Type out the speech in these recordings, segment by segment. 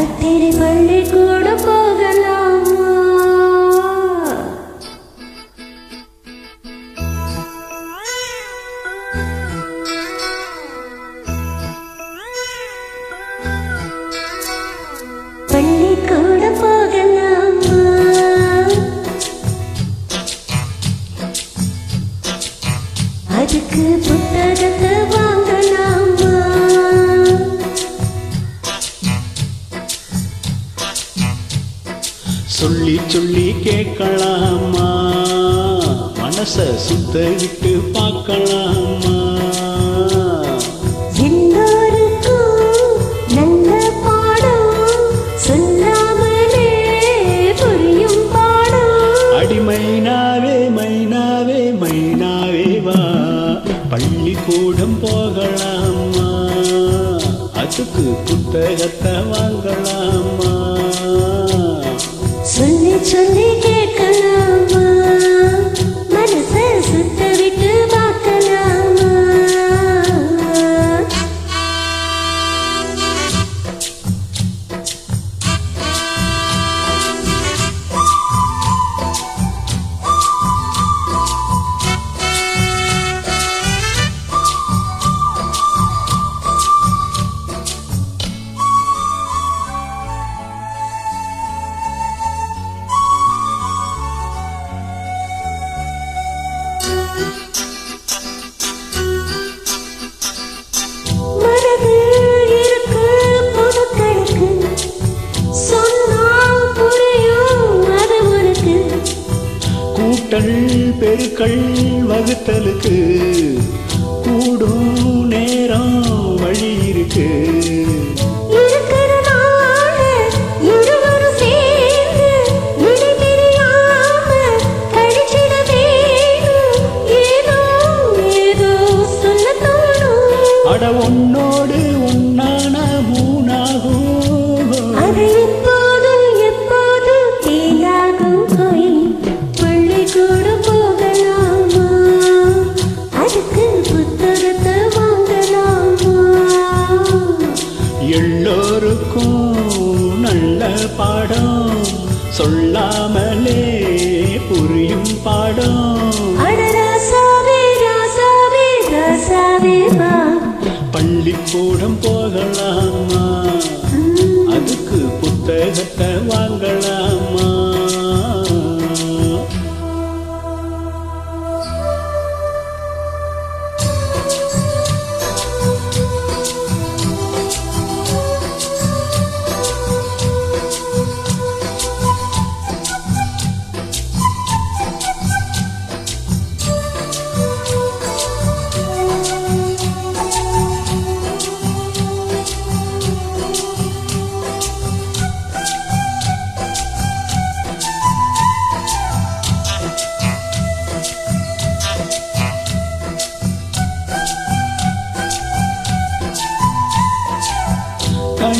ராத்திரி பள்ளி கூட போகலாமா? பள்ளி கூட போகலாமா? அதுக்கு புத்தகத்தை சொல்லி சொல்லி கேட்கலாமா? மனச சுத்த விட்டு பார்க்கலாமா அடிமைனாவே மைனாவே மைனாவே வா. பள்ளிக்கூடம் போகலாமா? அதுக்கு புத்தகத்தை வாங்கலாமா சொல்லி கூட்டல் பெருக்கள் வகுத்தலுக்கு கூடும் நேரம் வழி இருக்கு. இருக்கிறனால இருவரும் எல்லோருக்கும் நல்ல பாடம். சொல்லாமலே புரியும் பாடம். பள்ளிக்கூடம் போகலாமா? அதுக்கு புத்தகத்தை வாங்கலாமா.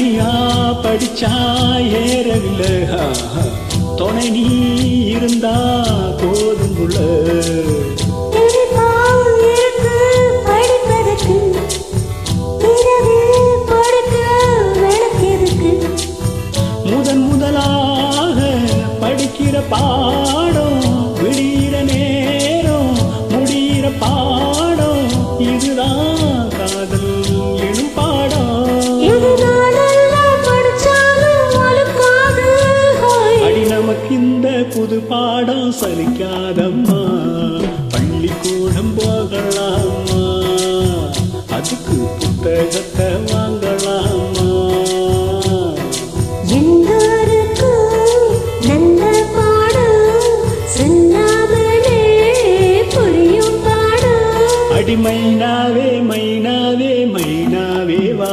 தனியா படிச்சா ஏறவில்லை. துணை நீ இருந்தா போதும் புது பாடம் சலிக்காதம்மா. பள்ளிக்கூடம் போகலாமா அதுக்கு புத்தகத்தை வாங்கலாமா அடி மைனாவே மைனாவே மைனாவே வா.